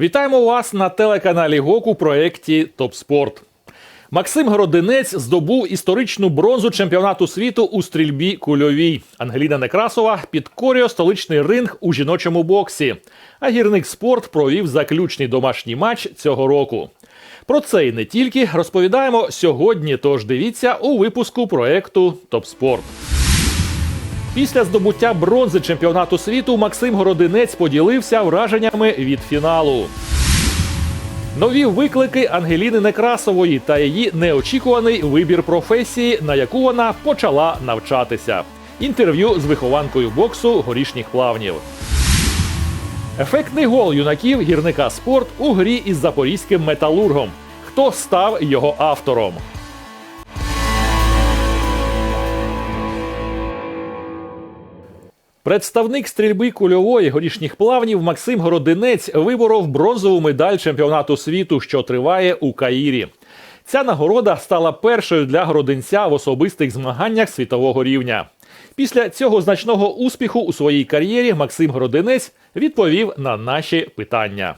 Вітаємо вас на телеканалі ГОК у проєкті Топ Спорт. Максим Городинець здобув історичну бронзу чемпіонату світу у стрільбі кульовій. Ангеліна Некрасова підкорює столичний ринг у жіночому боксі. А гірник спорт провів заключний домашній матч цього року. Про це і не тільки розповідаємо сьогодні. Тож дивіться у випуску проєкту Топ Спорт. Після здобуття бронзи чемпіонату світу Максим Городинець поділився враженнями від фіналу. Нові виклики Ангеліни Некрасової та її неочікуваний вибір професії, на яку вона почала навчатися. Інтерв'ю з вихованкою боксу горішніх плавнів. Ефектний гол юнаків гірника спорт у грі із запорізьким металургом. Хто став його автором? Представник стрільби кульової горішніх плавнів Максим Городинець виборов бронзову медаль чемпіонату світу, що триває у Каїрі. Ця нагорода стала першою для городинця в особистих змаганнях світового рівня. Після цього значного успіху у своїй кар'єрі Максим Городинець відповів на наші питання.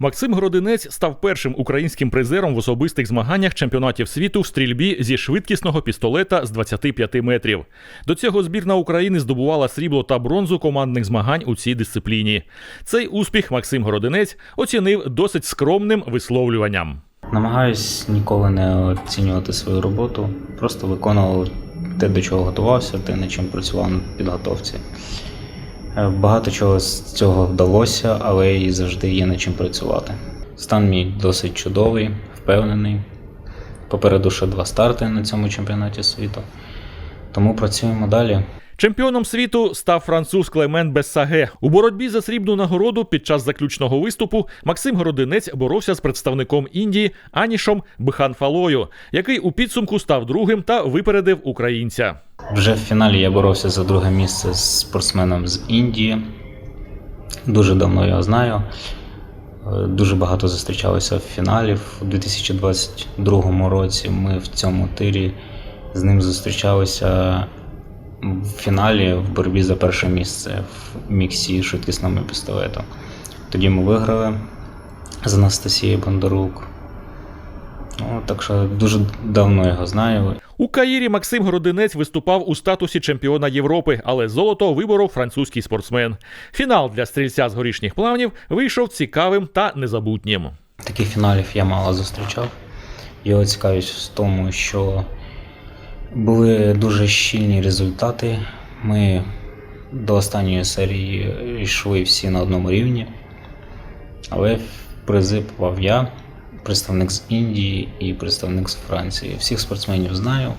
Максим Городинець став першим українським призером в особистих змаганнях чемпіонатів світу в стрільбі зі швидкісного пістолета з 25 метрів. До цього збірна України здобувала срібло та бронзу командних змагань у цій дисципліні. Цей успіх Максим Городинець оцінив досить скромним висловлюванням. Намагаюсь ніколи не оцінювати свою роботу, просто виконував те, до чого готувався, те, над чим працював на підготовці. Е, Багато чого з цього вдалося, але і завжди є над чим працювати. Стан мій досить чудовий, впевнений. Попереду ще два старти на цьому чемпіонаті світу. Тому працюємо далі. Чемпіоном світу став француз Клемент Бессаге. У боротьбі за срібну нагороду під час заключного виступу Максим Городинець боровся з представником Індії Анішом Бханфалою, який у підсумку став другим та випередив українця. Вже в фіналі я боровся за друге місце з спортсменом з Індії. Дуже давно його знаю. Е, Дуже багато зустрічалися в фіналі. У 2022 році ми в цьому тирі з ним зустрічалися в фіналі в боротьбі за перше місце в міксі швидкісному пістолету. Тоді ми виграли з Анастасією Бондарук. Ну, так що дуже давно його знаю. У Каїрі Максим Городинець виступав у статусі чемпіона Європи, але золото виборов французький спортсмен. Фінал для стрільця з горішніх плавнів вийшов цікавим та незабутнім. Таких фіналів я мало зустрічав. Його цікавість в тому, що були дуже щільні результати. Ми до останньої серії йшли всі на одному рівні. Але в призи попав я, представник з Індії і представник з Франції. Всіх спортсменів знаю,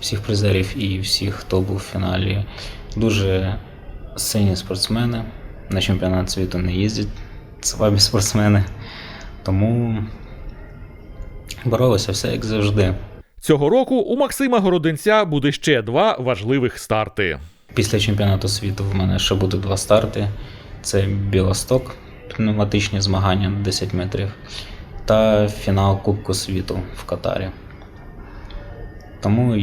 всіх призерів і всіх, хто був в фіналі. Дуже сильні спортсмени. На чемпіонат світу не їздять слабі спортсмени. Тому боролися все як завжди. Цього року у Максима Городинця буде ще два важливих старти. Після чемпіонату світу в мене ще буде два старти: це Білосток, пневматичні змагання на 10 метрів, та фінал Кубку світу в Катарі. Тому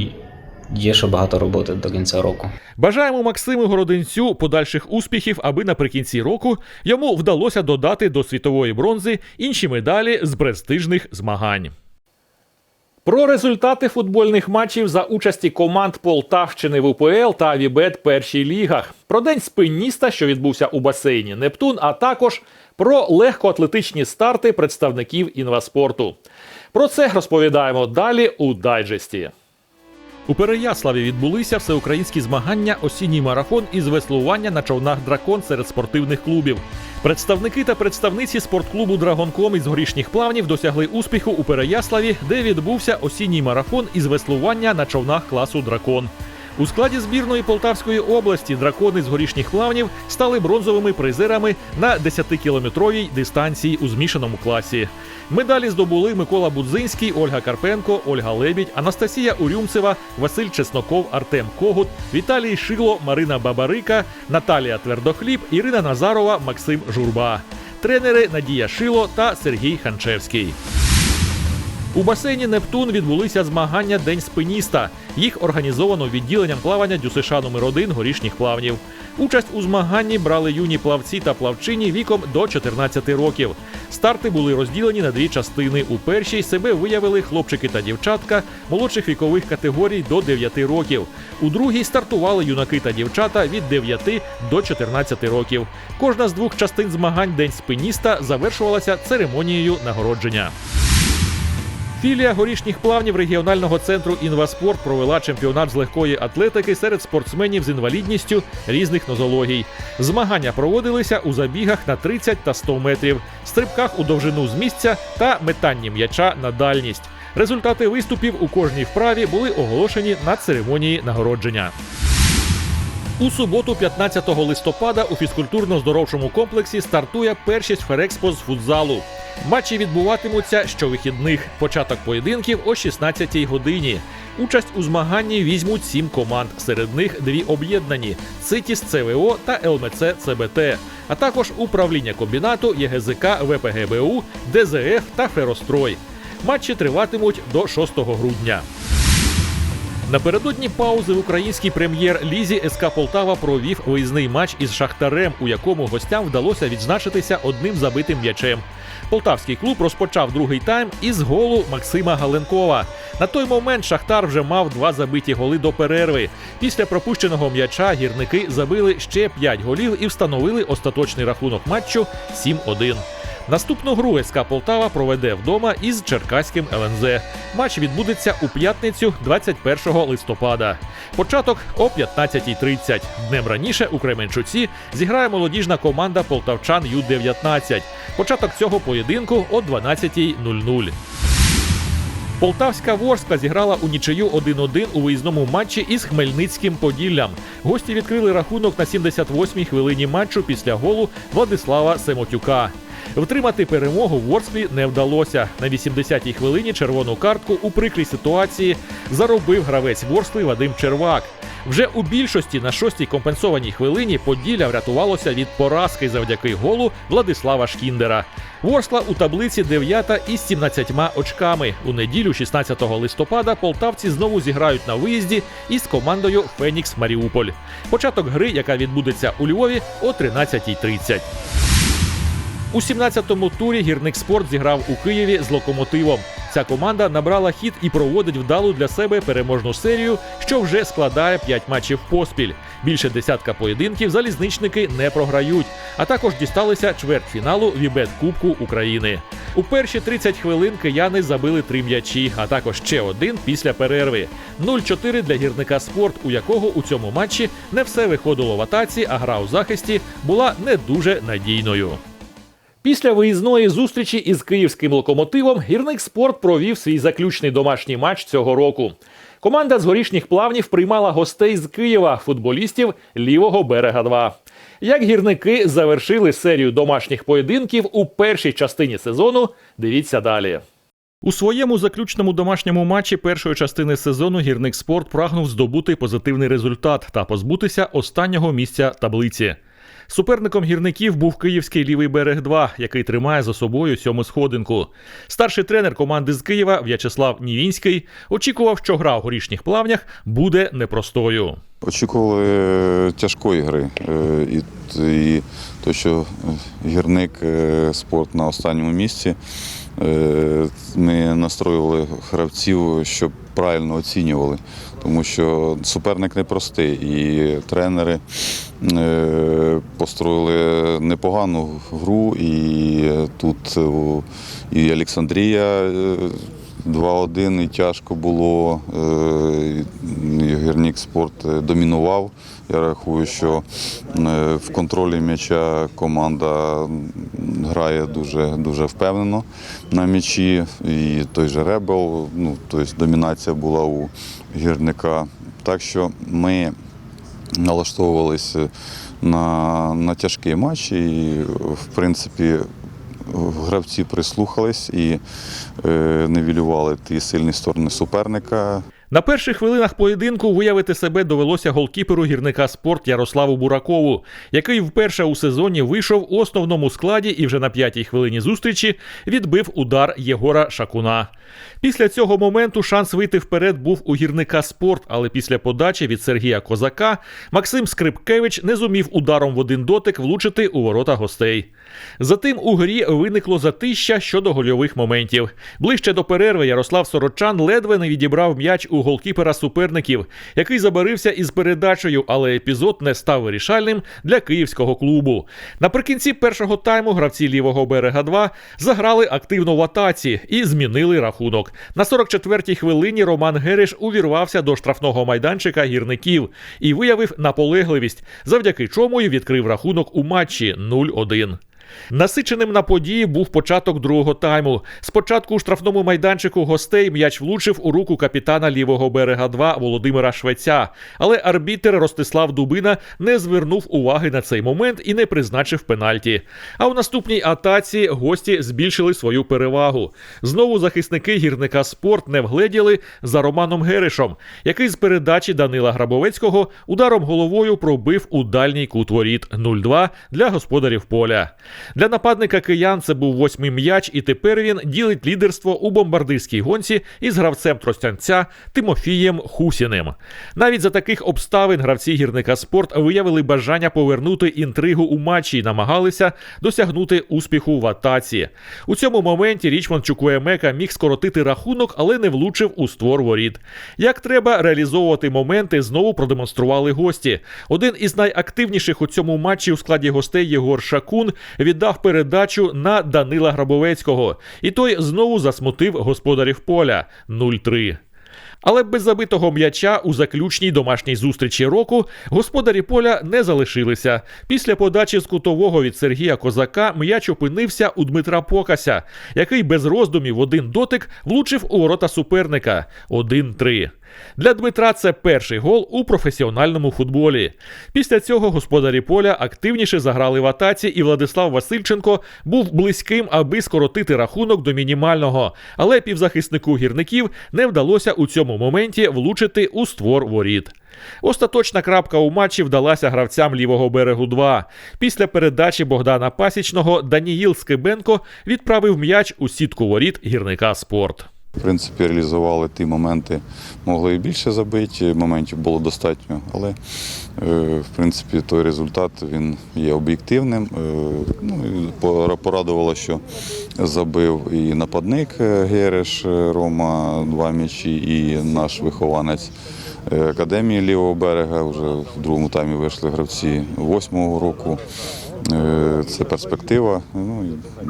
є ще багато роботи до кінця року. Бажаємо Максиму Городинцю подальших успіхів, аби наприкінці року йому вдалося додати до світової бронзи інші медалі з престижних змагань. Про результати футбольних матчів за участі команд Полтавщини в УПЛ та Вібет першій лігах, про день спинніста, що відбувся у басейні Нептун, а також про легкоатлетичні старти представників інваспорту. Про це розповідаємо далі у дайджесті. У Переяславі відбулися всеукраїнські змагання осінній марафон із веслування на човнах дракон серед спортивних клубів. Представники та представниці спортклубу Драгонком із горішніх плавнів досягли успіху у Переяславі, де відбувся осінній марафон із веслування на човнах класу Дракон. У складі збірної Полтавської області дракони з горішніх плавнів стали бронзовими призерами на 10-кілометровій дистанції у змішаному класі. Медалі здобули Микола Будзинський, Ольга Карпенко, Ольга Лебідь, Анастасія Урюмцева, Василь Чесноков, Артем Когут, Віталій Шило, Марина Бабарика, Наталія Твердохліб, Ірина Назарова, Максим Журба. Тренери Надія Шило та Сергій Ханчевський. У басейні Нептун відбулися змагання День спиніста. Їх організовано відділенням плавання ДЮСШ номер 1 горішніх плавнів. Участь у змаганні брали юні плавці та плавчині віком до 14 років. Старти були розділені на дві частини. У першій себе виявили хлопчики та дівчатка молодших вікових категорій до 9 років. У другій стартували юнаки та дівчата від 9 до 14 років. Кожна з двох частин змагань День спиніста завершувалася церемонією нагородження. Філія горішніх плавнів регіонального центру інваспорт провела чемпіонат з легкої атлетики серед спортсменів з інвалідністю різних нозологій. Змагання проводилися у забігах на 30 та 100 метрів, стрибках у довжину з місця та метанні м'яча на дальність. Результати виступів у кожній вправі були оголошені на церемонії нагородження. У суботу, 15 листопада, у фізкультурно-здоровчому комплексі стартує першість Ферекспо з футзалу. Матчі відбуватимуться щовихідних. Початок поєдинків о 16-й годині. Участь у змаганні візьмуть сім команд. Серед них дві об'єднані: Цитіс ЦВО та ЛМЦ ЦБТ, а також управління комбінату ЄГЗК ВПГБУ, ДЗФ та Ферострой. Матчі триватимуть до 6 грудня. Напередодні паузи в українській прем'єр-лізі СК Полтава провів виїзний матч із Шахтарем, у якому гостям вдалося відзначитися одним забитим м'ячем. Полтавський клуб розпочав другий тайм із голу Максима Галенкова. На той момент Шахтар вже мав два забиті голи до перерви. Після пропущеного м'яча гірники забили ще 5 голів і встановили остаточний рахунок матчу 7-1. Наступну гру СК Полтава проведе вдома із Черкаським ЛНЗ. Матч відбудеться у п'ятницю, 21 листопада. Початок о 15.30. Днем раніше у Кременчуці зіграє молодіжна команда полтавчан Ю-19. Початок цього поєдинку о 12.00. Полтавська Ворскла зіграла у нічию 1-1 у виїзному матчі із Хмельницьким Поділлям. Гості відкрили рахунок на 78-й хвилині матчу після голу Владислава Семотюка. Втримати перемогу Ворсклі не вдалося. На 80-й хвилині червону картку у прикрій ситуації заробив гравець Ворскли Вадим Червак. Вже у більшості на шостій компенсованій хвилині Поділля врятувалося від поразки завдяки голу Владислава Шкіндера. Ворскла у таблиці 9 із 17 очками. У неділю, 16 листопада, полтавці знову зіграють на виїзді із командою Фенікс Маріуполь. Початок гри, яка відбудеться у Львові о 13.30. У 17-му турі гірник спорт зіграв у Києві з локомотивом. Ця команда набрала хід і проводить вдалу для себе переможну серію, що вже складає 5 матчів поспіль. Більше десятка поєдинків залізничники не програють, а також дісталися чвертьфіналу Вібет Кубку України. У перші 30 хвилин кияни забили три м'ячі, а також ще один після перерви. 0-4 для гірника спорт, у якого у цьому матчі не все виходило в атаці, а гра у захисті була не дуже надійною. Після виїзної зустрічі із київським локомотивом гірник спорт провів свій заключний домашній матч цього року. Команда з горішніх плавнів приймала гостей з Києва, футболістів лівого берега 2. Як гірники завершили серію домашніх поєдинків у першій частині сезону, дивіться далі. У своєму заключному домашньому матчі першої частини сезону гірник спорт прагнув здобути позитивний результат та позбутися останнього місця таблиці. Суперником гірників був київський лівий берег 2 який тримає за собою сьому сходинку. Старший тренер команди з Києва В'ячеслав Нівінський очікував, що гра в горішніх плавнях буде непростою. Очікували е, тяжкої гри. Е, І, і то, що гірник е, спорт на останньому місці. Ми настроювали гравців, щоб правильно оцінювали, тому що суперник непростий, і тренери е, построїли непогану гру, і тут е, і Олександрія е, 2-1 і тяжко було. Е, Гірник спорт е, домінував. Я рахую, що е, в контролі м'яча команда грає дуже, дуже впевнено на м'ячі. І той же Ребел, ну, тобто домінація була у гірника. Так що ми налаштовувалися на, на тяжкий матч і, в принципі, гравці прислухались і е, невілювали ті сильні сторони суперника. На перших хвилинах поєдинку виявити себе довелося голкіперу гірника спорт Ярославу Буракову, який вперше у сезоні вийшов у основному складі і вже на п'ятій хвилині зустрічі відбив удар Єгора Шакуна. Після цього моменту шанс вийти вперед був у гірника спорт, але після подачі від Сергія Козака Максим Скрипкевич не зумів ударом в один дотик влучити у ворота гостей. Затим у грі виникло затища щодо гольових моментів. Ближче до перерви Ярослав Сорочан ледве не відібрав м'яч у голкіпера суперників, який забарився із передачею, але епізод не став вирішальним для київського клубу. Наприкінці першого тайму гравці лівого берега 2 заграли активно в атаці і змінили рахунок. На 44-й хвилині Роман Гереш увірвався до штрафного майданчика гірників і виявив наполегливість, завдяки чому й відкрив рахунок у матчі 0-1. Насиченим на події був початок другого тайму. Спочатку у штрафному майданчику гостей м'яч влучив у руку капітана лівого берега 2 Володимира Швеця. Але арбітер Ростислав Дубина не звернув уваги на цей момент і не призначив пенальті. А у наступній атаці гості збільшили свою перевагу. Знову захисники гірника спорт не вгледіли за Романом Геришем, який з передачі Данила Грабовецького ударом головою пробив у дальній кут воріт 0-2 для господарів поля. Для нападника киян це був восьмий м'яч, і тепер він ділить лідерство у бомбардирській гонці із гравцем Тростянця Тимофієм Хусіним. Навіть за таких обставин гравці гірника спорт виявили бажання повернути інтригу у матчі і намагалися досягнути успіху в атаці. У цьому моменті Річмонд Чукуемека міг скоротити рахунок, але не влучив у створ воріт. Як треба реалізовувати моменти, знову продемонстрували гості. Один із найактивніших у цьому матчі у складі гостей Єгор Шакун віддав передачу на Данила Грабовецького, і той знову засмутив господарів поля 0-3. Але без забитого м'яча у заключній домашній зустрічі року господарі поля не залишилися. Після подачі з кутового від Сергія Козака м'яч опинився у Дмитра Покася, який без роздумів один дотик влучив у ворота суперника 1-3. Для Дмитра це перший гол у професіональному футболі. Після цього господарі поля активніше заграли в атаці, і Владислав Васильченко був близьким, аби скоротити рахунок до мінімального. Але півзахиснику гірників не вдалося у цьому моменті влучити у створ воріт. Остаточна крапка у матчі вдалася гравцям лівого берегу 2. Після передачі Богдана Пасічного Даніїл Скибенко відправив м'яч у сітку воріт гірника спорт. В принципі, реалізували ті моменти, могли і більше забити, моментів було достатньо, але е, в принципі той результат він є об'єктивним. Е, Ну, порадувало, що забив і нападник е, Гереш Рома два м'ячі, і наш вихованець академії лівого берега. Вже в другому таймі вийшли гравці восьмого року. Це перспектива. Ну,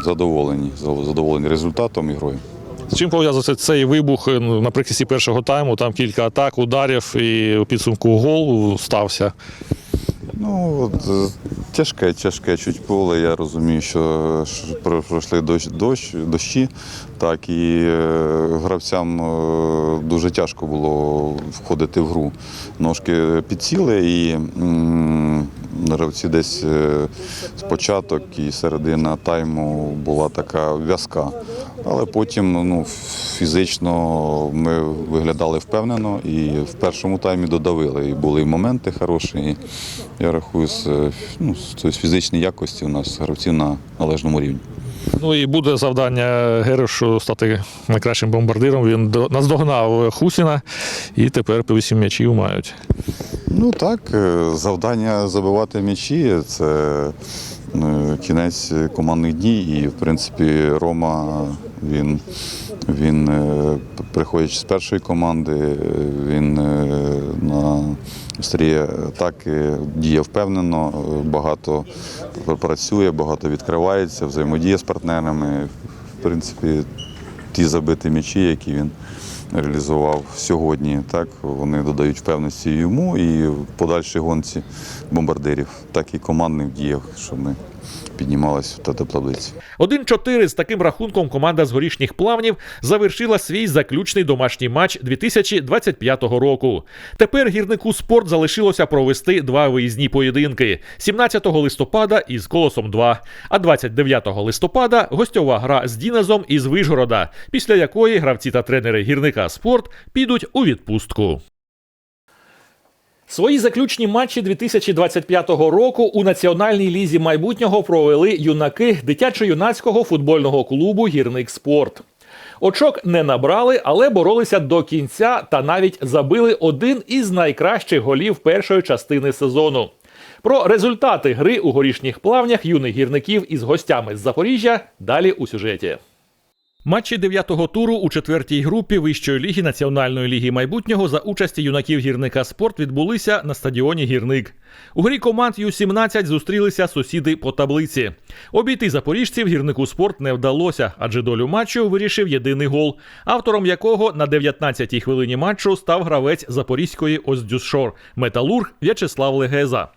задоволені, задоволені результатом і грою. З чим пов'язується цей вибух е, ну, наприкінці першого тайму? Там кілька атак, ударів і у підсумку гол стався. Ну, е, тяжке, тяжке чуть поле. Я розумію, що пройшли дощ, дощ, дощі, так і е, гравцям е, дуже тяжко було входити в гру. Ножки підсіли і гравці десь е, спочаток і середина тайму була така в'язка. Але потім ну, фізично ми виглядали впевнено і в першому таймі додавили. І були моменти хороші. І я рахую, з, е, ну, тобто фізичної якості у нас гравців на належному рівні. Ну і буде завдання Герешу стати найкращим бомбардиром. Він наздогнав Хусіна і тепер по вісім м'ячів мають. Ну так, е, завдання забивати м'ячі це е, кінець командних дій. І, в принципі, Рома він, він е, приходячи з першої команди, е, він е, на стрії атаки діє впевнено, багато працює, багато відкривається, взаємодіє з партнерами. В принципі, ті забиті м'ячі, які він реалізував сьогодні, так вони додають впевненості йому і в подальшій гонці бомбардирів, так і командних діях, що ми піднімалась в таблиці. 1-4 з таким рахунком команда з горішніх плавнів завершила свій заключний домашній матч 2025 року. Тепер гірнику спорт залишилося провести два виїзні поєдинки: 17 листопада із колосом 2, а 29 листопада гостьова гра з Дінезом із Вижгорода, після якої гравці та тренери гірника спорт підуть у відпустку. Свої заключні матчі 2025 року у національній лізі майбутнього провели юнаки дитячо-юнацького футбольного клубу Гірник Спорт. Очок не набрали, але боролися до кінця та навіть забили один із найкращих голів першої частини сезону. Про результати гри у горішніх плавнях юних гірників із гостями з Запоріжжя далі у сюжеті. Матчі дев'ятого туру у четвертій групі Вищої ліги Національної ліги майбутнього за участі юнаків гірника спорт відбулися на стадіоні Гірник. У грі команд Ю-17 зустрілися сусіди по таблиці. Обійти запоріжців гірнику спорт не вдалося, адже долю матчу вирішив єдиний гол, автором якого на 19-й хвилині матчу став гравець запорізької Оздюсшор Металург В'ячеслав Легеза.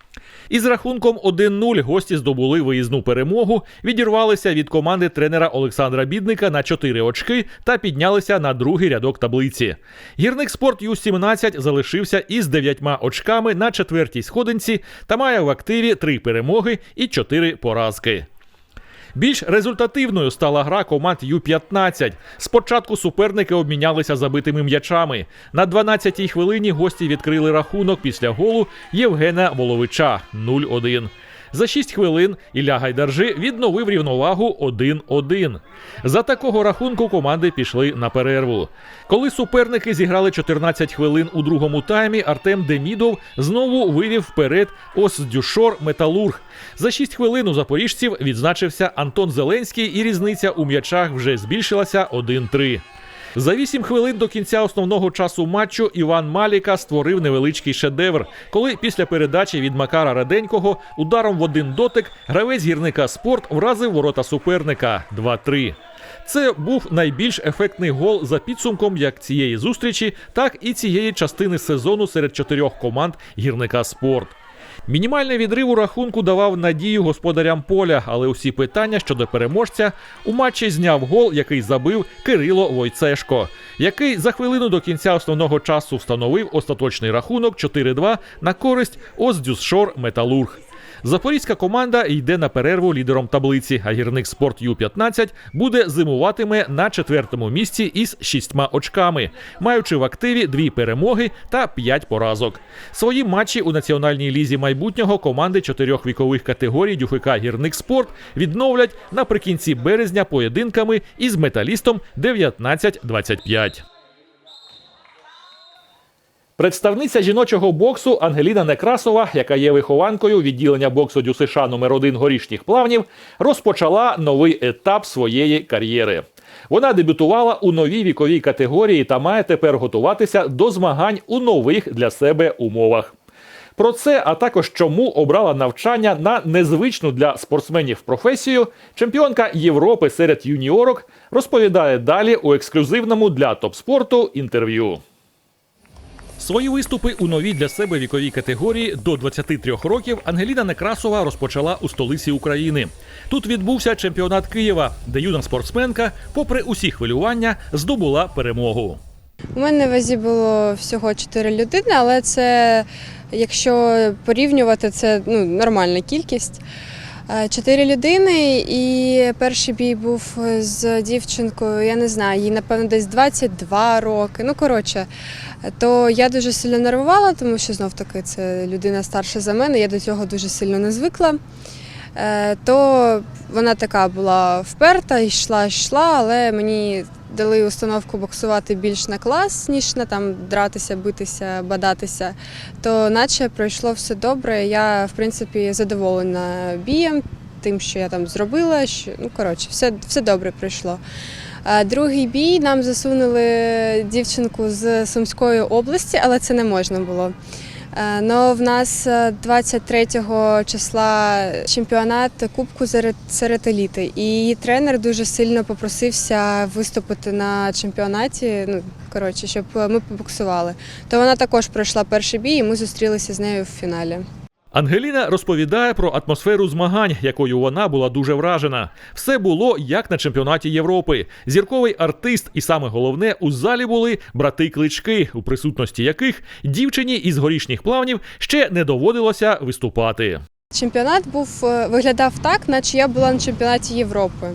Із рахунком 1-0 гості здобули виїзну перемогу, відірвалися від команди тренера Олександра Бідника на 4 очки та піднялися на другий рядок таблиці. Гірник спорт Ю-17 залишився із 9 очками на четвертій сходинці та має в активі 3 перемоги і 4 поразки. Більш результативною стала гра команд Ю-15. Спочатку суперники обмінялися забитими м'ячами. На 12-й хвилині гості відкрили рахунок після голу Євгена Воловича 0-1. За 6 хвилин Ілля Гайдаржи відновив рівновагу 1-1. За такого рахунку команди пішли на перерву. Коли суперники зіграли 14 хвилин у другому таймі, Артем Демідов знову вивів вперед Осдюшор Металург. За 6 хвилин у запоріжців відзначився Антон Зеленський, і різниця у м'ячах вже збільшилася 1-3. За 8 хвилин до кінця основного часу матчу Іван Маліка створив невеличкий шедевр, коли після передачі від Макара Раденького ударом в один дотик гравець гірника спорт вразив ворота суперника 2-3. Це був найбільш ефектний гол за підсумком як цієї зустрічі, так і цієї частини сезону серед чотирьох команд гірника спорт. Мінімальний відрив у рахунку давав надію господарям поля, але усі питання щодо переможця у матчі зняв гол, який забив Кирило Войцешко, який за хвилину до кінця основного часу встановив остаточний рахунок 4-2 на користь Оздюсшор Металург. Запорізька команда йде на перерву лідером таблиці, а гірник спорт Ю-15 буде зимуватиме на четвертому місці із шістьма очками, маючи в активі дві перемоги та п'ять поразок. Свої матчі у національній лізі майбутнього команди чотирьох вікових категорій ДЮФК Гірник Спорт відновлять наприкінці березня поєдинками із металістом 19-25. Представниця жіночого боксу Ангеліна Некрасова, яка є вихованкою відділення боксу ДЮСШ номер 1 горішніх плавнів, розпочала новий етап своєї кар'єри. Вона дебютувала у новій віковій категорії та має тепер готуватися до змагань у нових для себе умовах. Про це, а також чому обрала навчання на незвичну для спортсменів професію, чемпіонка Європи серед юніорок розповідає далі у ексклюзивному для топ-спорту інтерв'ю. Свої виступи у новій для себе віковій категорії до 23 років Ангеліна Некрасова розпочала у столиці України. Тут відбувся чемпіонат Києва, де юна спортсменка, попри усі хвилювання, здобула перемогу. У мене на вазі було всього 4 людини, але це, якщо порівнювати, це ну, нормальна кількість. Е, Чотири людини, і перший бій був з дівчинкою, я не знаю, їй, напевно, десь 22 роки. Ну, коротше, то я дуже сильно нервувала, тому що знов таки це людина старша за мене, я до цього дуже сильно не звикла. Е, То вона така була вперта, йшла, йшла, але мені дали установку боксувати більш на клас, ніж на там дратися, битися, бадатися. То наче пройшло все добре. Я, в принципі, задоволена бієм, тим, що я там зробила. Що, ну, коротше, все, все добре пройшло. Другий бій нам засунули дівчинку з Сумської області, але це не можна було. Е, Но в нас е, 23 числа чемпіонат Кубку серед, еліти. І тренер дуже сильно попросився виступити на чемпіонаті. Ну, коротше, щоб ми побуксували. То вона також пройшла перший бій, і ми зустрілися з нею в фіналі. Ангеліна розповідає про атмосферу змагань, якою вона була дуже вражена. Все було як на чемпіонаті Європи. Зірковий артист, і саме головне, у залі були брати клички, у присутності яких дівчині із горішніх плавнів ще не доводилося виступати. Чемпіонат був е, виглядав так, наче я була на чемпіонаті Європи.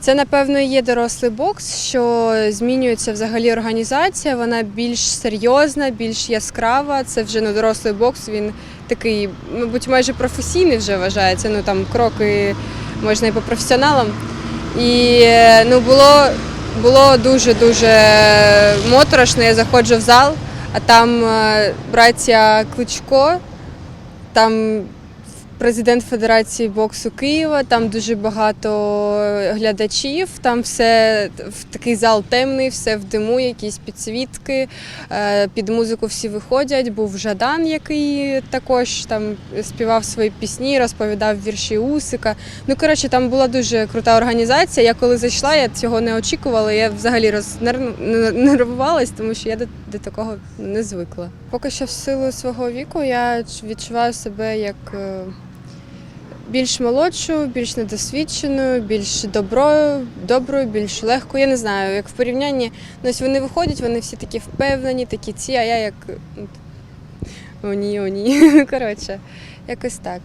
Це, напевно, є дорослий бокс, що змінюється взагалі організація. Вона більш серйозна, більш яскрава. Це вже ну, дорослий бокс. Він такий, мабуть, майже професійний вже вважається. Ну там кроки можна і по професіоналам. І ну було, було дуже дуже моторошно. Я заходжу в зал, а там е, браття Кличко, там президент Федерації боксу Києва, там дуже багато глядачів, там все в такий зал темний, все в диму, якісь підсвітки. е, Під музику всі виходять. Був Жадан, який також там співав свої пісні, розповідав вірші Усика. Ну коротше, там була дуже крута організація. Я коли зайшла, я цього не очікувала. Я взагалі рознервувалась, тому що я до, до такого не звикла. Поки що в силу свого віку я відчуваю себе як. Більш молодшу, більш недосвідченою, більш доброю, доброю, більш легкою. Я не знаю, як в порівнянні. Ну, ось вони виходять, вони всі такі впевнені, такі ці, а я як. ну, О, ні, о, ні. Коротше, якось так.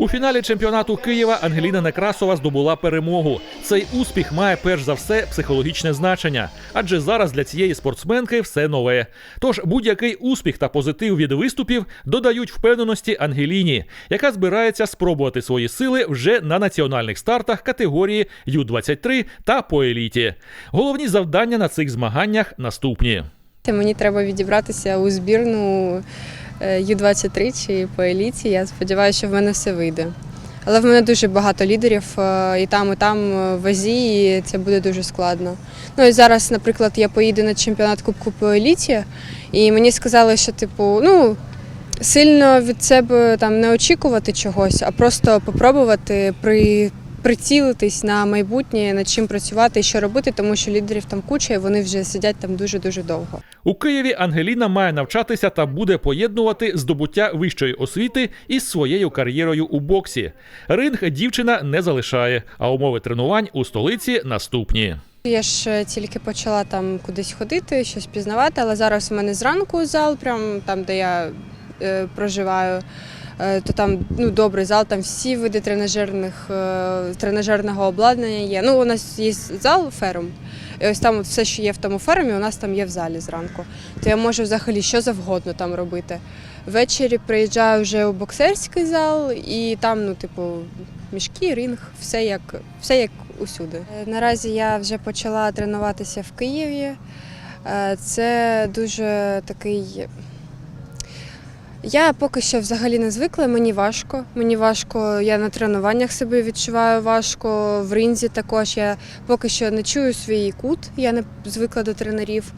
У фіналі чемпіонату Києва Ангеліна Некрасова здобула перемогу. Цей успіх має перш за все психологічне значення, адже зараз для цієї спортсменки все нове. Тож будь-який успіх та позитив від виступів додають впевненості Ангеліні, яка збирається спробувати свої сили вже на національних стартах категорії Ю-23 та по еліті. Головні завдання на цих змаганнях наступні. Мені треба відібратися у збірну Ю-23 чи по еліті. Я сподіваюся, що в мене все вийде. Але в мене дуже багато лідерів е, і там, і там е, в Азії, і це буде дуже складно. Ну і зараз, наприклад, я поїду на чемпіонат Кубку по еліті, і мені сказали, що типу, ну. Сильно від себе там не очікувати чогось, а просто попробувати при, прицілитись на майбутнє, над чим працювати і що робити, тому що лідерів там куча, і вони вже сидять там дуже-дуже довго. У Києві Ангеліна має навчатися та буде поєднувати здобуття вищої освіти із своєю кар'єрою у боксі. Ринг дівчина не залишає, а умови тренувань у столиці наступні. Я ж е, тільки почала там кудись ходити, щось пізнавати, але зараз у мене зранку зал, прям там, де я е, проживаю. Е, То там ну добрий зал, там всі види тренажерних е, тренажерного обладнання є. Ну, у нас є зал ферум. І ось там все, що є в тому фермі, у нас там є в залі зранку. То я можу взагалі що завгодно там робити. Ввечері приїжджаю вже у боксерський зал, і там, ну, типу, мішки, ринг, все як, все як усюди. Е, Наразі я вже почала тренуватися в Києві. Це дуже такий. Я поки що взагалі не звикла, мені важко. Мені важко, я на тренуваннях себе відчуваю важко, в ринзі також. Я поки що не чую свій кут, я не звикла до тренерів.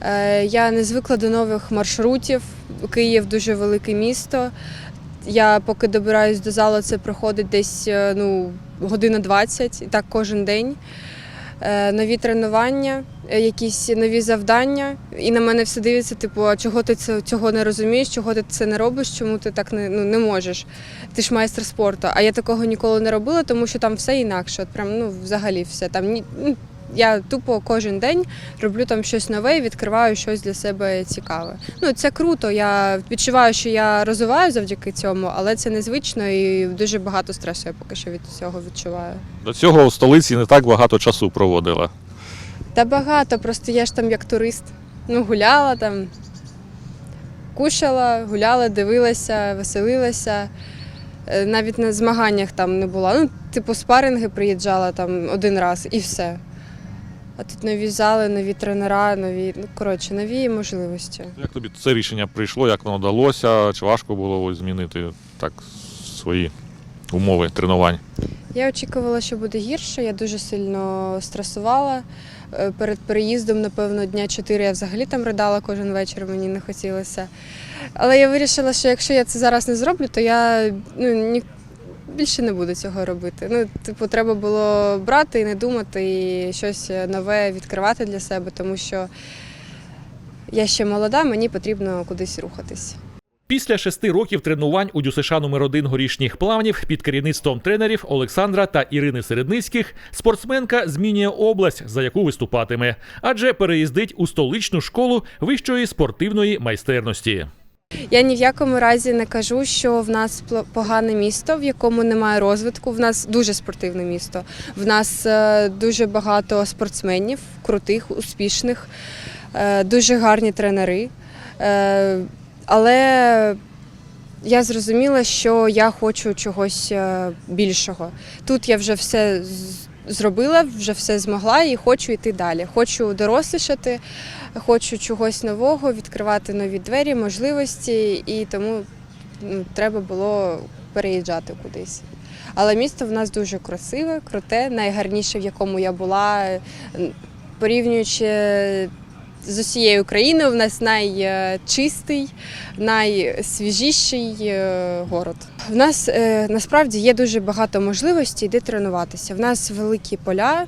Е, Я не звикла до нових маршрутів. Київ дуже велике місто. Я поки добираюсь до залу, це проходить десь е, ну, година 20, і так кожен день. Е, Нові тренування, е, якісь нові завдання. І на мене все дивиться, типу, а чого ти цього не розумієш, чого ти це не робиш, чому ти так не, ну, не можеш. Ти ж майстер спорту. А я такого ніколи не робила, тому що там все інакше. От прям, ну, взагалі все. Там, ні, ну, я тупо кожен день роблю там щось нове і відкриваю щось для себе цікаве. Ну це круто. Я відчуваю, що я розвиваю завдяки цьому, але це незвично і дуже багато стресу я поки що від цього відчуваю. До цього у столиці не так багато часу проводила. Та багато, просто я ж там як турист. Ну, гуляла там, кушала, гуляла, дивилася, веселилася. Е, Навіть на змаганнях там не була. Ну, типу, спаринги приїжджала там один раз і все. А тут нові зали, нові тренера, нові, ну коротше, нові можливості. Як тобі це рішення прийшло, як воно далося? Чи важко було ось змінити так свої умови тренувань? Я очікувала, що буде гірше. Я дуже сильно стресувала. Е, Перед переїздом, напевно, дня чотири я взагалі там ридала кожен вечір, мені не хотілося. Але я вирішила, що якщо я це зараз не зроблю, то я ну, ні, більше не буду цього робити. Ну, типу, треба було брати і не думати, і щось нове відкривати для себе, тому що я ще молода, мені потрібно кудись рухатись. Після шести років тренувань у ДЮСШ номер 1 горішніх плавнів під керівництвом тренерів Олександра та Ірини Середницьких спортсменка змінює область, за яку виступатиме, адже переїздить у столичну школу вищої спортивної майстерності. Я ні в якому разі не кажу, що в нас погане місто, в якому немає розвитку. В нас дуже спортивне місто. В нас е, дуже багато спортсменів, крутих, успішних, е, дуже гарні тренери. Е, Але я зрозуміла, що я хочу чогось більшого. Тут я вже все зробила, вже все змогла і хочу йти далі. Хочу дорослішати, хочу чогось нового, відкривати нові двері, можливості, і тому ну, треба було переїжджати кудись. Але місто в нас дуже красиве, круте, найгарніше, в якому я була, порівнюючи з усією Україною, в нас найчистий, найсвіжіший е, город. В нас е, насправді є дуже багато можливостей, де тренуватися. В нас великі поля,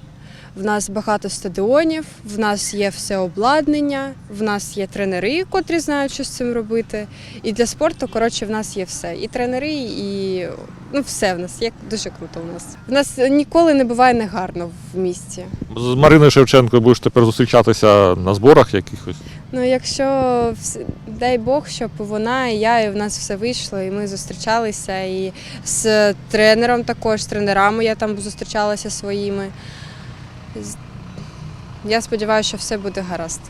в нас багато стадіонів, в нас є все обладнання, в нас є тренери, котрі знають, що з цим робити. І для спорту, коротше, в нас є все. І тренери, і ну, все в нас є дуже круто. У нас в нас ніколи не буває негарно в місті. З Мариною Шевченко будеш тепер зустрічатися на зборах якихось. Ну, якщо дай Бог, щоб вона і я, і в нас все вийшло, і ми зустрічалися. І з тренером також, з тренерами я там зустрічалася своїми. Я сподіваюся, що все буде гаразд.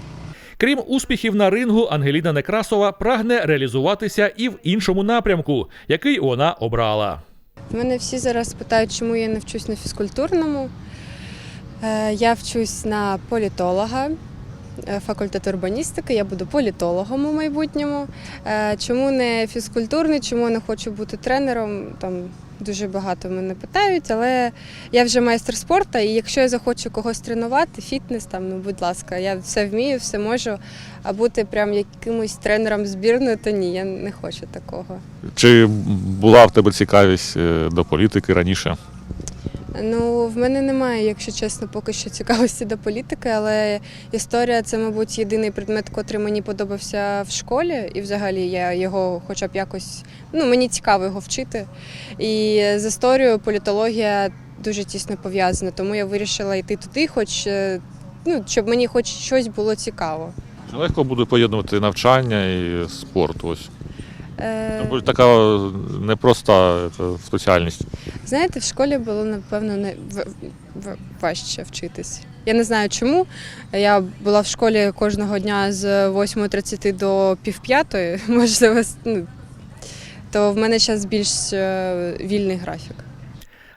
Крім успіхів на рингу, Ангеліна Некрасова прагне реалізуватися і в іншому напрямку, який вона обрала. Мене всі зараз питають, чому я не вчусь на фізкультурному. Е, Я вчусь на політолога, е, факультет урбаністики, я буду політологом у майбутньому. Е, Чому не фізкультурний, чому не хочу бути тренером? Там дуже багато мене питають, але я вже майстер спорту, і якщо я захочу когось тренувати, фітнес, там, ну будь ласка, я все вмію, все можу. А бути прям якимось тренером збірної, то ні, я не хочу такого. Чи була в тебе цікавість е, до політики раніше? Ну, в мене немає, якщо чесно, поки що цікавості до політики, але історія це, мабуть, єдиний предмет, котрий мені подобався в школі, і взагалі я його хоча б якось ну мені цікаво його вчити. І з історією політологія дуже тісно пов'язана, тому я вирішила йти туди, хоч е, ну, щоб мені хоч щось було цікаво. Легко буде поєднувати навчання і спорт? Ось. Е, Це буде така непроста е, спеціальність. Знаєте, в школі було напевно не важче вчитись. Я не знаю чому. Я була в школі кожного дня з 8.30 до півп'ятої, можливо, ну, то в мене зараз більш е, вільний графік.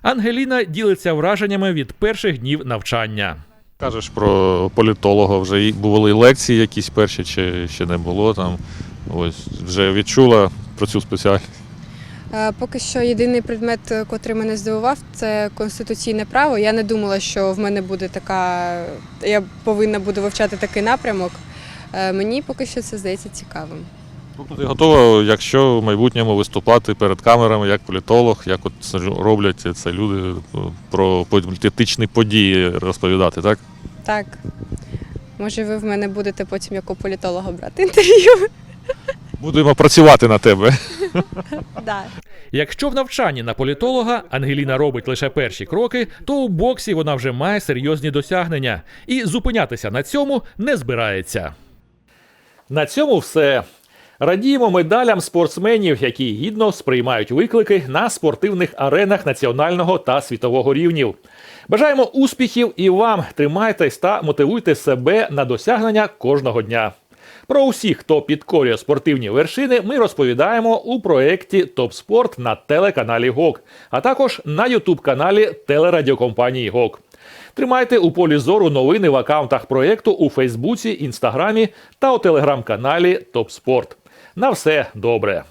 Ангеліна ділиться враженнями від перших днів навчання. Кажеш про політолога, вже були лекції якісь перші, чи ще не було там. Ось вже відчула про цю спеціальність. Е, Поки що єдиний предмет, е, котрий мене здивував, це конституційне право. Я не думала, що в мене буде така. Я повинна буду вивчати такий напрямок. Е, Мені поки що це здається цікавим. Тобто ти готова, якщо в майбутньому виступати перед камерами як політолог, як от роблять це люди про політичні події розповідати, так? Так. Може, ви в мене будете потім як у політолога брати інтерв'ю? Будемо працювати на тебе. Да. Якщо в навчанні на політолога Ангеліна робить лише перші кроки, то у боксі вона вже має серйозні досягнення і зупинятися на цьому не збирається. На цьому все. Радіємо медалям спортсменів, які гідно сприймають виклики на спортивних аренах національного та світового рівнів. Бажаємо успіхів і вам тримайтесь та мотивуйте себе на досягнення кожного дня. Про усіх, хто підкорює спортивні вершини, ми розповідаємо у проєкті Топспорт на телеканалі ГОК, а також на Ютуб-каналі телерадіокомпанії ГОК. Тримайте у полі зору новини в акаунтах проєкту у Фейсбуці, Інстаграмі та у телеграм-каналі Топспорт. На все добре!